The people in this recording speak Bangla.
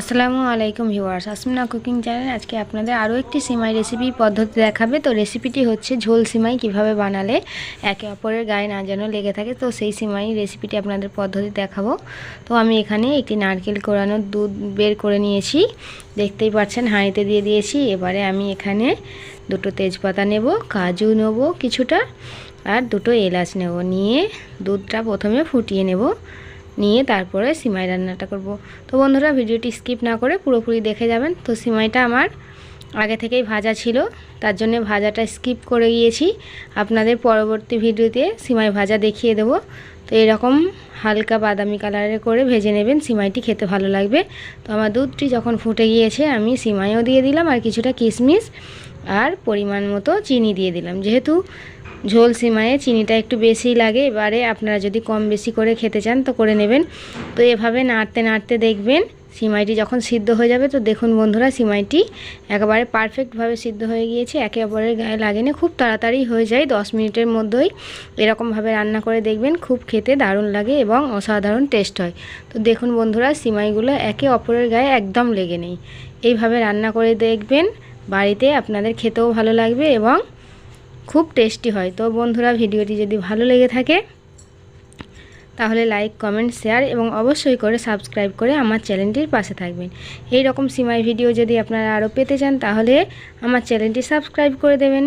আসসালামু আলাইকুম ভিউয়ার্স, আসমিনা কুকিং চ্যানেল আজকে আপনাদের আরও একটি সিমাই রেসিপি পদ্ধতি দেখাবে। তো রেসিপিটি হচ্ছে ঝোল সিমাই, কীভাবে বানালে একে অপরের গায়ে না যেন লেগে থাকে। তো সেই সিমাই রেসিপিটি আপনাদের পদ্ধতি দেখাবো। তো আমি এখানে একটি নারকেল কোরানোর দুধ বের করে নিয়েছি। দেখতেই পাচ্ছেন, হাঁড়িতে দিয়ে দিয়েছি। এবারে আমি এখানে দুটো তেজপাতা নেব, কাজু নেব কিছুটা, আর দুটো এলাচ নেব। নিয়ে দুধটা প্রথমে ফুটিয়ে নেব। নিয়ে তারপরে সিমাই রান্নাটা করব। তো বন্ধুরা, ভিডিওটি স্কিপ না করে পুরোপুরি দেখে যাবেন। তো সিমাইটা আমার আগে থেকেই ভাজা ছিল, তার জন্য ভাজাটা স্কিপ করে গিয়েছি। আপনাদের পরবর্তী ভিডিওতে সিমাই ভাজা দেখিয়ে দেব। তো এরকম হালকা বাদামি কালারে করে ভেজে নেবেন, সিমাইটি খেতে ভালো লাগবে। তো আমার দুধটি যখন ফুটে গিয়েছে, আমি সিমাইও দিয়ে দিলাম, আর কিছুটা কিশমিশ আর পরিমাণ মতো চিনি দিয়ে দিলাম। যেহেতু ঝোল সিমায়ে চিনিটা একটু বেশি লাগে। এবারে আপনারা যদি কম বেশি করে খেতে চান তো করে নেবেন। তো এভাবে নাড়তে নাড়তে দেখবেন সিমাইটি যখন সিদ্ধ হয়ে যাবে তো দেখুন বন্ধুরা সিমাইটি একেবারে পারফেক্টভাবে সিদ্ধ হয়ে গিয়েছে। একে অপরের গায়ে লাগেনি খুব তাড়াতাড়ি হয়ে যায় দশ মিনিটের মধ্যেই। এরকমভাবে রান্না করে দেখবেন, খুব খেতে দারুণ লাগে এবং অসাধারণ টেস্ট হয়। তো দেখুন বন্ধুরা সিমাইগুলো একে অপরের গায়ে একদম লেগে নেই। এইভাবে রান্না করে দেখবেন, বাড়িতে আপনাদের খেতেও ভালো লাগবে এবং খুব টেস্টি হয়। তো বন্ধুরা, ভিডিওটি যদি ভালো লেগে থাকে, তাহলে লাইক, কমেন্ট, শেয়ার এবং অবশ্যই করে সাবস্ক্রাইব করে আমার চ্যানেলটির পাশে থাকবেন। এই রকম সিমাই ভিডিও যদি আপনারা আরও পেতে চান, তাহলে আমার চ্যানেলটি সাবস্ক্রাইব করে দেবেন।